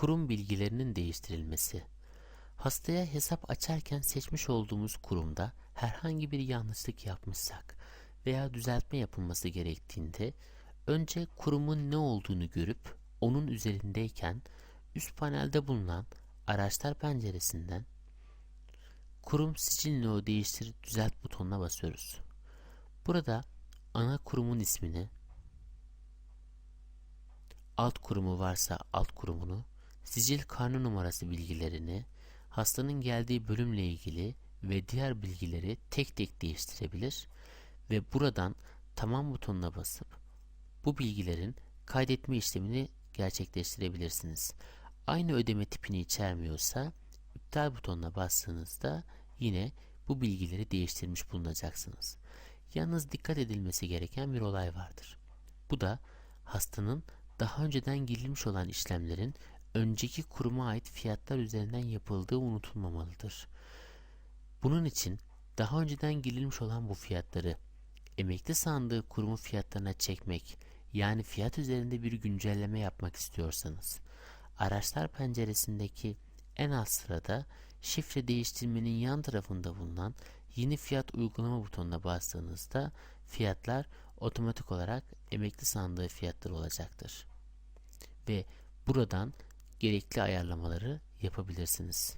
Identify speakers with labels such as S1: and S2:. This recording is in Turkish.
S1: Kurum bilgilerinin değiştirilmesi. Hastaya hesap açarken seçmiş olduğumuz kurumda herhangi bir yanlışlık yapmışsak veya düzeltme yapılması gerektiğinde önce kurumun ne olduğunu görüp onun üzerindeyken üst panelde bulunan araçlar penceresinden kurum sicil no'u değiştir düzelt butonuna basıyoruz. Burada ana kurumun ismini, alt kurumu varsa alt kurumunu, sicil karnı numarası bilgilerini, hastanın geldiği bölümle ilgili ve diğer bilgileri tek tek değiştirebilir ve buradan tamam butonuna basıp bu bilgilerin kaydetme işlemini gerçekleştirebilirsiniz. Aynı ödeme tipini içermiyorsa iptal butonuna bastığınızda yine bu bilgileri değiştirmiş bulunacaksınız. Yalnız dikkat edilmesi gereken bir olay vardır. Bu da hastanın daha önceden girilmiş olan işlemlerin önceki kuruma ait fiyatlar üzerinden yapıldığı unutulmamalıdır. Bunun için daha önceden girilmiş olan bu fiyatları emekli sandığı kurumu fiyatlarına çekmek yani fiyat üzerinde bir güncelleme yapmak istiyorsanız araçlar penceresindeki en alt sırada şifre değiştirmenin yan tarafında bulunan yeni fiyat uygulama butonuna bastığınızda fiyatlar otomatik olarak emekli sandığı fiyatları olacaktır. Ve buradan gerekli ayarlamaları yapabilirsiniz.